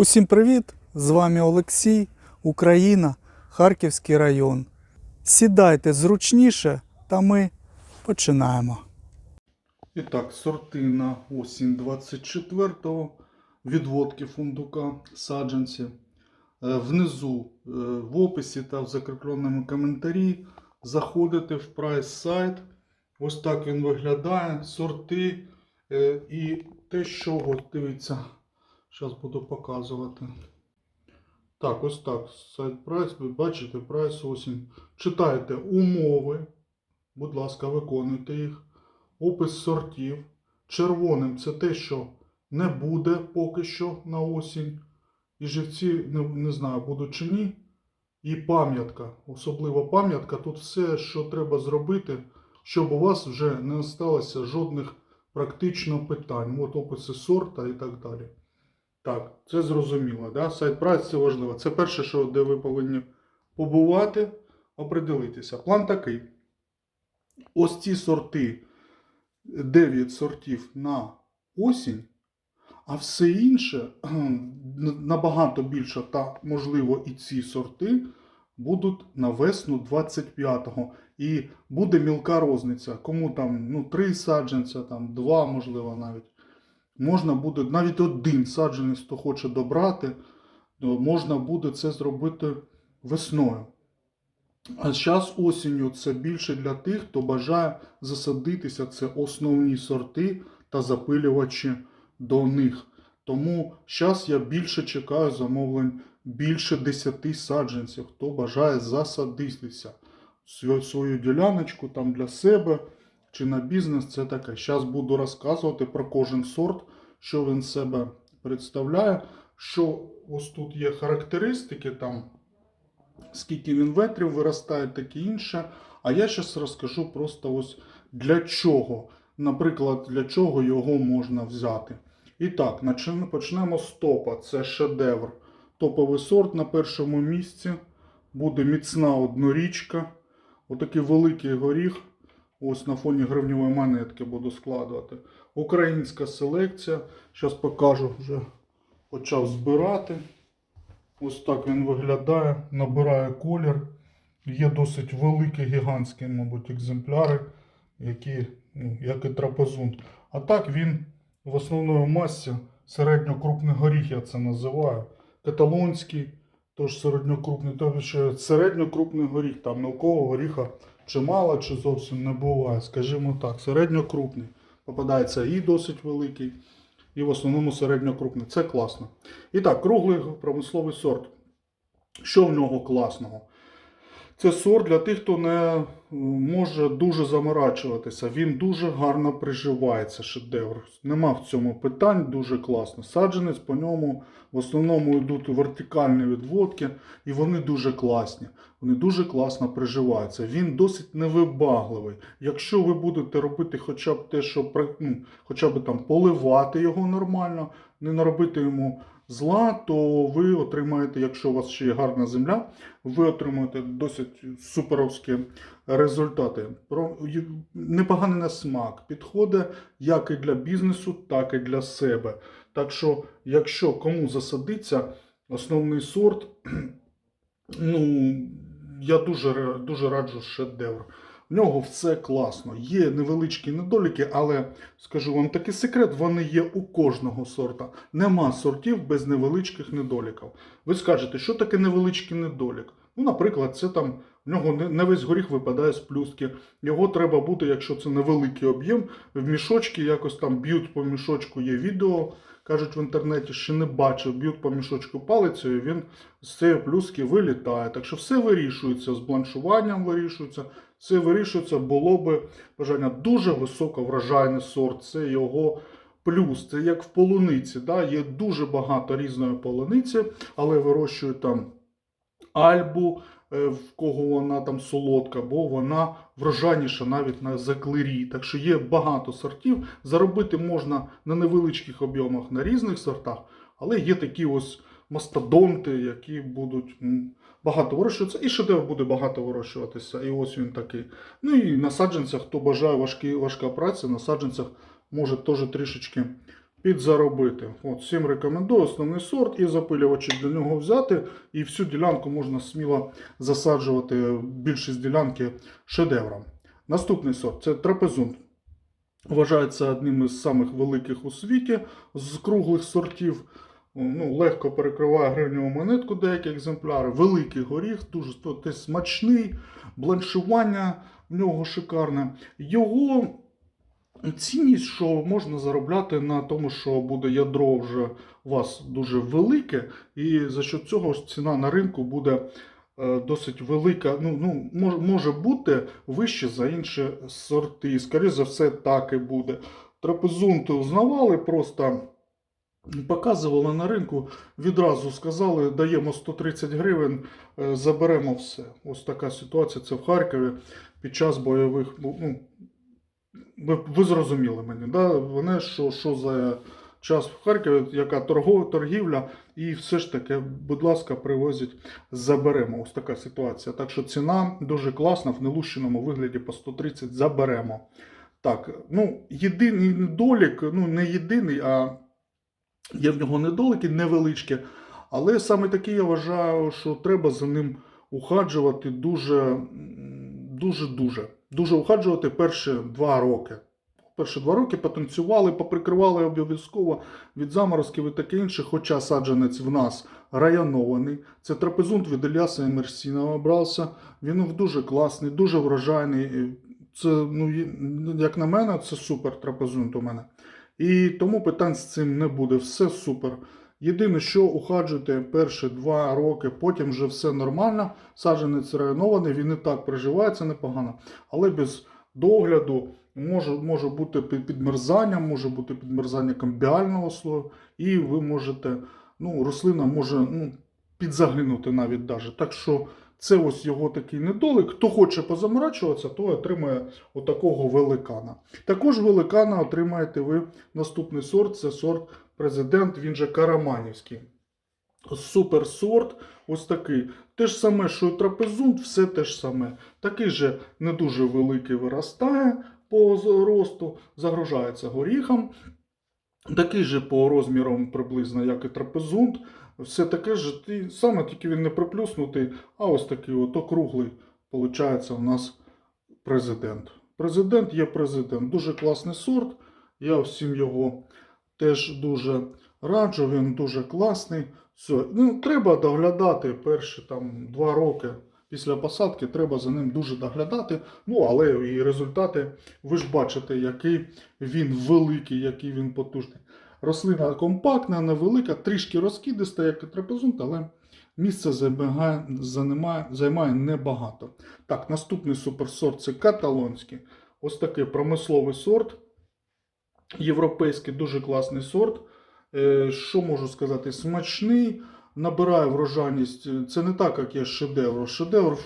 Усім привіт! З вами Олексій, Україна, Харківський район. Сідайте зручніше, та ми починаємо. І так, сорти на осінь 24-го, відводки фундука, саджанці. Е, Внизу е, в описі та в закріпленому коментарі заходите в прайс сайт. Ось так він виглядає. Сорти е, і те, що от дивіться. Зараз буду показувати. Так, ось так. Сайт прайс, ви бачите, прайс осінь. Читайте умови. Будь ласка, виконуйте їх. Опис сортів. Червоним це те, що не буде поки що на осінь. І живці не, не знаю, будуть чи ні. І пам'ятка, особлива пам'ятка. Тут все, що треба зробити, щоб у вас вже не осталося жодних практично питань. От описи сорта і так далі. Так, це зрозуміло. Да? Сайт прайс це важливо. Це перше, що де ви повинні побувати, определитися. План такий. Ось ці сорти, 9 сортів на осінь, а все інше набагато більше, та, можливо, і ці сорти будуть на весну 25-го. І буде мілка розниця. Кому там ну, 3 саджанця, там 2, можливо, навіть. Можна буде навіть один саджанець, хто хоче добрати, можна буде це зробити весною. А зараз осінню це більше для тих, хто бажає засадитися. Це основні сорти та запилювачі до них. Тому зараз я більше чекаю замовлень більше 10 саджанців, хто бажає засадитися Свою- діляночку там для себе чи на бізнес. Це таке. Зараз буду розказувати про кожен сорт, що він себе представляє. Що ось тут є характеристики, там скільки він ветрів виростає, таке інше. А я зараз розкажу просто ось для чого. Наприклад, для чого його можна взяти. І так, почнемо з топа. Це шедевр. Топовий сорт на першому місці. Буде міцна однорічка. Отакий великий горіх. Ось на фоні гривневої монетки буду складувати. Українська селекція. Зараз покажу, вже почав збирати. Ось так він виглядає, набирає колір. Є досить великі, гігантські, мабуть, екземпляри, які, ну, як і трапезунт. А так він в основної масі середньокрупний горіх, я це називаю. Каталонський, тож середньокрупний, тобто середньокрупний горіх, там мілкого горіха чимало чи зовсім не буває, скажімо так, середньокрупний. Попадається і досить великий, і в основному середньокрупний. Це класно. І так, круглий промисловий сорт. Що в нього класного? Це сорт для тих, хто не е, може дуже заморачуватися. Він дуже гарно приживається, шедевр. Нема в цьому питань, дуже класно. Саджанець по ньому в основному йдуть вертикальні відводки, і вони дуже класні. Вони дуже класно приживаються. Він досить невибагливий. Якщо ви будете робити хоча б те, що ну, хоча б там поливати його нормально, не наробити йому зла, то ви отримаєте, якщо у вас ще є гарна земля, ви отримаєте досить суперовські результати. Непоганий на смак підходить як і для бізнесу, так і для себе. Так що, якщо кому засадиться основний сорт, ну я дуже, дуже раджу шедевр. В нього все класно. Є невеличкі недоліки, але скажу вам такий секрет: вони є у кожного сорта. Нема сортів без невеличких недоліків. Ви скажете, що таке невеличкий недолік? Ну, наприклад, це там в нього не- весь горіх випадає з плюски. Його треба бути, якщо це невеликий об'єм, в мішочки якось там б'ють по мішочку. Є відео, кажуть в інтернеті, ще не бачив, б'ють по мішочку палицею, він з цієї плюски вилітає. Так що все вирішується з бланшуванням, вирішується. Все вирішується, було би бажання дуже високоврожайний сорт. Це його плюс. Це як в полуниці. Да? Є дуже багато різної полуниці, але вирощують там альбу, е, в кого вона там солодка, бо вона врожайніша навіть на заклері. Так що є багато сортів. Заробити можна на невеличких об'ємах на різних сортах, але є такі ось мастодонти, які будуть багато вирощуватися, і шедевр буде багато вирощуватися. І ось він такий. Ну і на саджанцях, хто бажає важкі, важка праця, на саджанцях може теж трішечки підзаробити. От всім рекомендую основний сорт і запилювачі для нього взяти. І всю ділянку можна сміло засаджувати більшість ділянки шедевром. Наступний сорт це трапезунт. Вважається одним із самих великих у світі з круглих сортів. Ну, легко перекриває гривневу монетку деякі екземпляри. Великий горіх, дуже тобто, смачний, бланшування в нього шикарне. Його цінність, що можна заробляти на тому, що буде ядро вже у вас дуже велике, і за що цього ціна на ринку буде е, досить велика. Ну, ну, може, може бути вище за інші сорти. Скоріше за все, так і буде. Трапезунти узнавали просто. Показували на ринку, відразу сказали, даємо 130 гривень, е, заберемо все. Ось така ситуація. Це в Харкові під час бойових. Ну, ви, ви зрозуміли мене, да? Вони що, що за час в Харкові, яка торгова торгівля, і все ж таки, будь ласка, привозять, заберемо. Ось така ситуація. Так що ціна дуже класна, в нелущеному вигляді по 130 заберемо. Так, ну, єдиний недолік, ну не єдиний, а є в нього недоліки невеличкі. Але саме такі я вважаю, що треба за ним ухаджувати дуже, дуже, дуже. Ухаджувати перші два роки. Перші два роки потанцювали, поприкривали обов'язково від заморозків і таке інше, хоча саджанець в нас районований. Це трапезунт від Ільяса Емерсінова брався. Він дуже класний, дуже врожайний. Це, ну, як на мене, це супер трапезунт у мене. І тому питань з цим не буде. Все супер. Єдине, що ухаджуйте перші два роки, потім вже все нормально. Саджанець районований, він і так приживається непогано, але без догляду може, може бути під- підмерзання, може бути підмерзання камбіального слою, і ви можете, ну, рослина може ну, підзагинути навіть даже. Так що це ось його такий недолік. Хто хоче позаморачуватися, той отримає отакого великана. Також великана отримаєте ви наступний сорт, це сорт президент, він же Караманівський. Суперсорт, ось такий. Те ж саме, що і трапезунт, все те ж саме. Такий же не дуже великий виростає по росту, загружається горіхом. Такий же по розмірам приблизно, як і трапезунт. Все таке ж, саме тільки він не приплюснутий, а ось такий от округлий, виходить, у нас президент. Президент є президент. Дуже класний сорт. Я всім його теж дуже раджу, він дуже класний. Все. Ну, треба доглядати перші там два роки після посадки, треба за ним дуже доглядати. Ну, але і результати, ви ж бачите, який він великий, який він потужний. Рослина компактна, невелика, трішки розкидиста, як трапезунт, але місце займає, займає, займає небагато. Так, наступний суперсорт це каталонський. Ось такий промисловий сорт. Європейський дуже класний сорт. Е, Що можу сказати? Смачний, набирає врожайність. Це не так, як є шедевр. Шедевр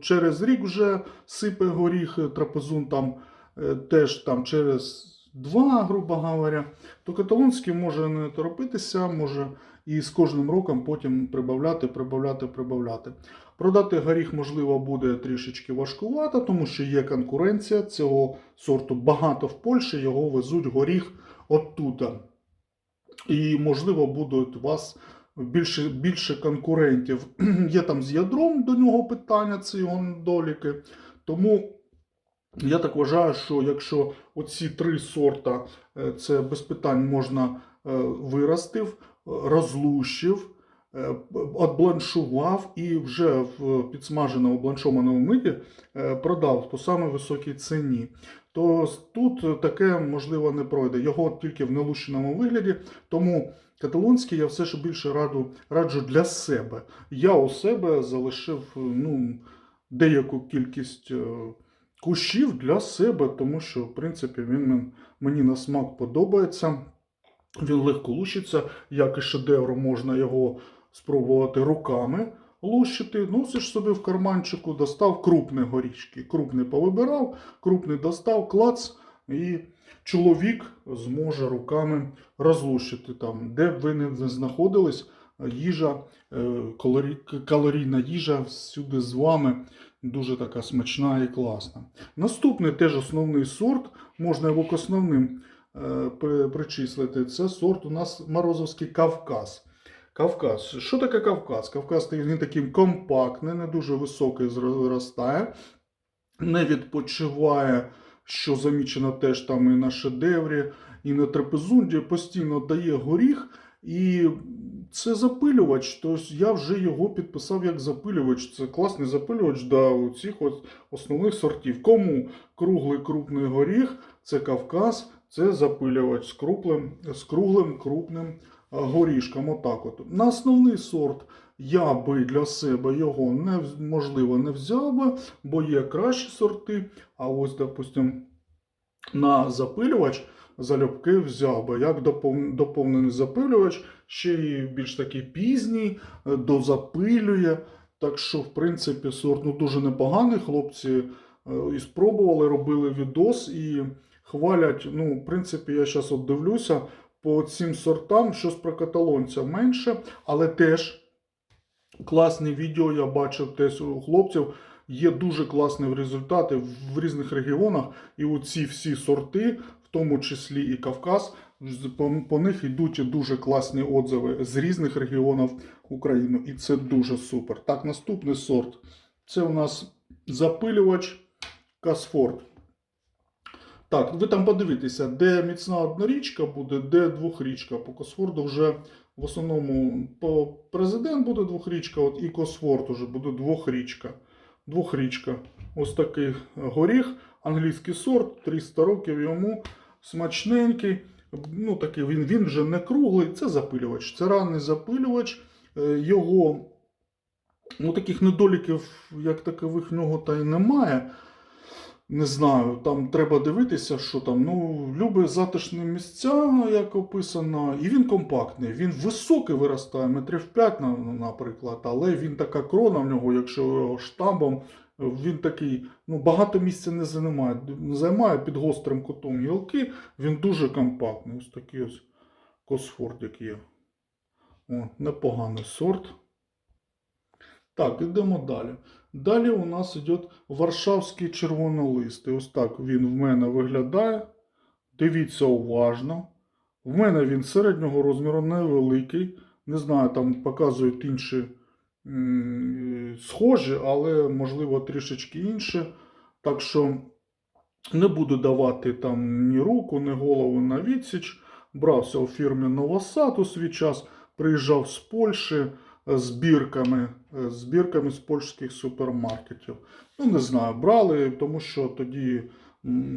через рік вже сипе горіх, трапезун там е, теж там через два, грубо говоря. То каталонський може не торопитися, може і з кожним роком потім прибавляти, прибавляти, прибавляти. Продати горіх, можливо, буде трішечки важкувато, тому що є конкуренція цього сорту багато в Польщі, його везуть горіх оттуда. І, можливо, будуть у вас більше, більше конкурентів. Є там з ядром до нього питання, це його недоліки. Тому я так вважаю, що якщо оці три сорта, е, це без питань можна е, виростив, розлущив, е, отбланшував і вже в підсмаженому бланшованому виді е, продав по самій високій ціні, то тут таке можливо не пройде. Його тільки в нелущеному вигляді. Тому каталонський я все ж більше раду, раджу для себе. Я у себе залишив ну, деяку кількість кущів для себе, тому що, в принципі, він мені на смак подобається. Він легко лущиться, як і шедевр, можна його спробувати руками лущити. Носиш собі в карманчику, достав крупні горішки. Крупний повибирав, крупний достав, клац, і чоловік зможе руками розлущити там, де б ви не знаходились. Їжа, е, калорійна їжа всюди з вами дуже така смачна і класна. Наступний теж основний сорт, можна його к основним е, причислити. Це сорт у нас Морозовський Кавказ. Кавказ. Що таке Кавказ? Кавказ він такий компактний, не дуже високий зростає, не відпочиває, що замічено теж там і на шедеврі, і на трапезунді, постійно дає горіх. І це запилювач. Тобто я вже його підписав як запилювач. Це класний запилювач до цих основних сортів. Кому круглий крупний горіх, це Кавказ, це запилювач з круглим, з круглим крупним горішком. Отак от. На основний сорт я би для себе його не, можливо не взяв би, бо є кращі сорти. А ось, допустимо, на запилювач залюбки взяв би. Як доповнений запилювач, ще й більш такий пізній, е, дозапилює. Так що, в принципі, сорт ну, дуже непоганий. Хлопці е, і спробували, робили відос і хвалять. Ну, в принципі, я зараз от дивлюся по цим сортам, щось про каталонця менше, але теж класні відео я бачив теж у хлопців. Є дуже класні результати в різних регіонах, і оці всі сорти, тому числі і Кавказ, по, них йдуть дуже класні отзиви з різних регіонів України. І це дуже супер. Так, наступний сорт. Це у нас запилювач Касфорд. Так, ви там подивитеся, де міцна однорічка буде, де двохрічка. По Косфорду вже в основному по президент буде двохрічка, от і Косфорд уже буде двохрічка. Двохрічка. Ось такий горіх, англійський сорт, 300 років йому, смачненький. Ну, такий він, він вже не круглий, це запилювач. Це ранний запилювач. Е, Його ну, таких недоліків, як такових, в нього та й немає. Не знаю, там треба дивитися, що там. Ну, любить затишні місця, як описано, і він компактний. Він високий виростає, метрів 5, наприклад, але він така крона в нього, якщо його штамбом, він такий, ну, багато місця не займає, займає під гострим кутом гілки, він дуже компактний. Ось такий ось косфордик є. О, непоганий сорт. Так, ідемо далі. Далі у нас йде Варшавський червонолистий. Ось так він в мене виглядає. Дивіться уважно. В мене він середнього розміру невеликий. Не знаю, там показують інші схожі, але можливо трішечки інші. Так що не буду давати там ні руку, ні голову на відсіч. Брався у фірмі Новосад у свій час, приїжджав з Польщі е, з е, з польських супермаркетів. Ну, не знаю, брали, тому що тоді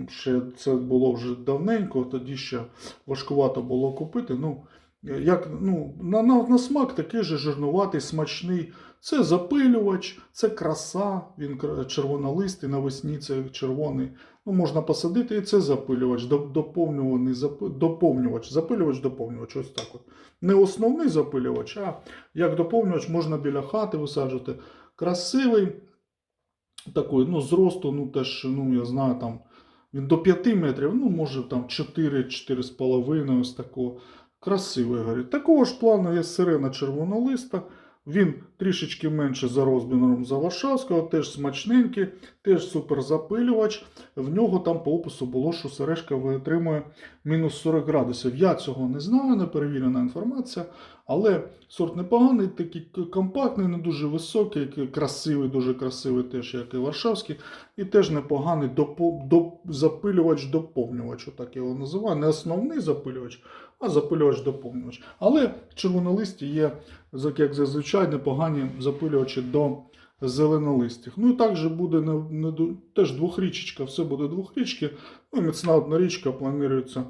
ще це було вже давненько, тоді ще важкувато було купити. Ну, е, як, ну, на, на, на смак такий же жирнуватий, смачний. Це запилювач, це краса, він червонолистий, навесні це червоний. Ну, можна посадити, і це запилювач, доповнюваний доповнювач, запилювач, доповнювач, ось так от. Не основний запилювач, а як доповнювач можна біля хати висаджувати. Красивий, такий, ну, зросту, ну теж, ну, я знаю, там він до 5 метрів, ну, може там 4-4,5, ось такого. Красивий горить. Такого ж плану є сирена червонолиста. Він трішечки менше за розміром за Варшавського, теж смачненький, теж суперзапилювач. В нього там по опису було, що сережка витримує мінус 40 градусів. Я цього не знаю, не перевірена інформація. Але сорт непоганий, такий компактний, не дуже високий, красивий, дуже красивий, теж як і Варшавський. І теж непоганий допо- доп- запилювач-доповнювач, отак я його називаю. Не основний запилювач, а запилювач-доповнювач. Але червонолисті є, як зазвичай, непогані запилювачі до зеленолистих. Ну і також буде не, не, теж двохрічечка, все буде двохрічки. Ну, міцна однорічка планується.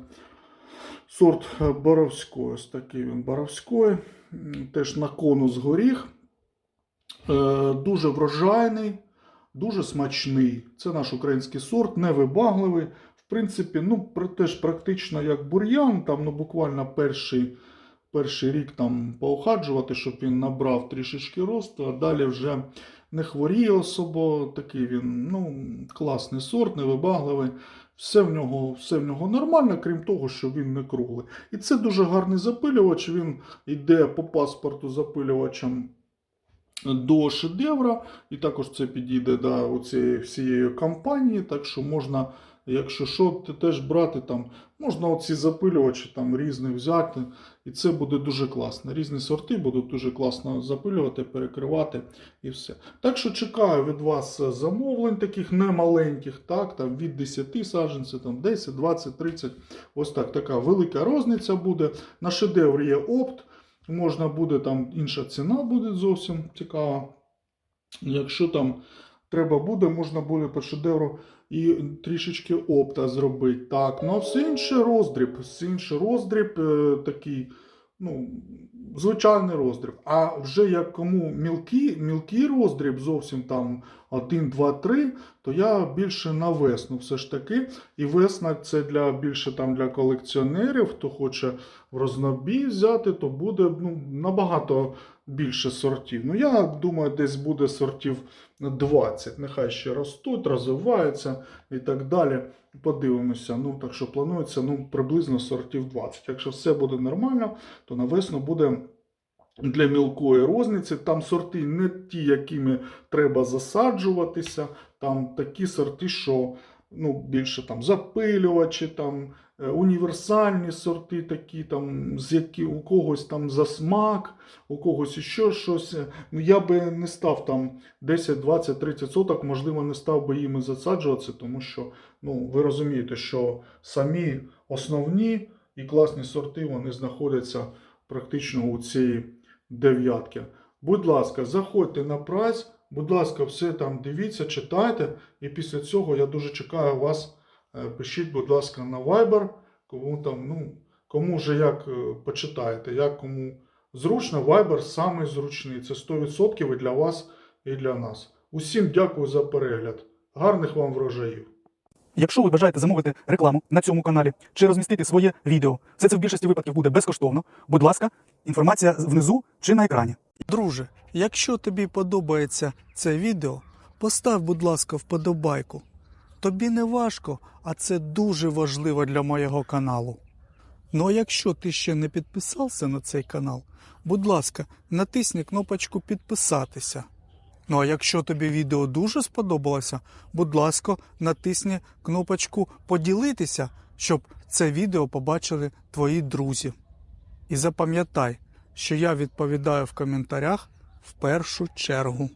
Сорт е, Боровської. Ось такий він Боровської. Теж на конус горіх. Е, Дуже врожайний, дуже смачний. Це наш український сорт, невибагливий. В принципі, ну, теж практично як бур'ян, там ну, буквально перший, перший рік там поохаджувати, щоб він набрав трішечки росту, а далі вже не хворіє особо. Такий він ну, класний сорт, невибагливий. Все в нього, все в нього нормально, крім того, що він не круглий. І це дуже гарний запилювач. Він йде по паспорту запилювачем до шедевра, і також це підійде до цієї всієї кампанії, так що можна Якщо що, ти теж брати там, можна оці запилювачі там різні взяти, і це буде дуже класно. Різні сорти будуть дуже класно запилювати, перекривати і все. Так що чекаю від вас е, замовлень таких немаленьких, так, там від 10 саджанців, там 10, 20, 30. Ось так, така велика розниця буде. На шедевр є опт, можна буде там інша ціна буде зовсім цікава. Якщо там треба буде, можна буде по шедевру і трішечки опта зробити. Так, ну все інше роздріб. Все інше роздріб е, такий, ну, звичайний роздріб. А вже як кому мілкий, мілкий роздріб, зовсім там 1, 2, 3, то я більше на весну все ж таки. І весна це для більше там для колекціонерів, хто хоче в рознобій взяти, то буде ну, набагато більше сортів. Ну, я думаю, десь буде сортів 20. Нехай ще ростуть, розвиваються і так далі. Подивимося. Ну, так що планується ну, приблизно сортів 20. Якщо все буде нормально, то на весну буде. Для мілкої розниці там сорти не ті, якими треба засаджуватися. Там такі сорти, що ну, більше там запилювачі, там е, універсальні сорти, такі там, з які у когось там за смак, у когось іще щось. Ну, я би не став там 10, 20, 30 соток, можливо, не став би їми засаджуватися, тому що ну, ви розумієте, що самі основні і класні сорти вони знаходяться практично у цій дев'ятки. Будь ласка, заходьте на прайс, будь ласка, все там дивіться, читайте. І після цього я дуже чекаю вас. Е, Пишіть, будь ласка, на Viber, кому там, ну, кому вже як е, почитаєте, як кому зручно, Viber самий зручний. Це 100% і для вас, і для нас. Усім дякую за перегляд. Гарних вам врожаїв! Якщо ви бажаєте замовити рекламу на цьому каналі чи розмістити своє відео, все це в більшості випадків буде безкоштовно. Будь ласка, інформація внизу чи на екрані. Друже, якщо тобі подобається це відео, постав, будь ласка, вподобайку. Тобі не важко, а це дуже важливо для моєго каналу. Ну а якщо ти ще не підписався на цей канал, будь ласка, натисни кнопочку підписатися. Ну а якщо тобі відео дуже сподобалося, будь ласка, натисни кнопочку поділитися, щоб це відео побачили твої друзі. І запам'ятай, що я відповідаю в коментарях в першу чергу.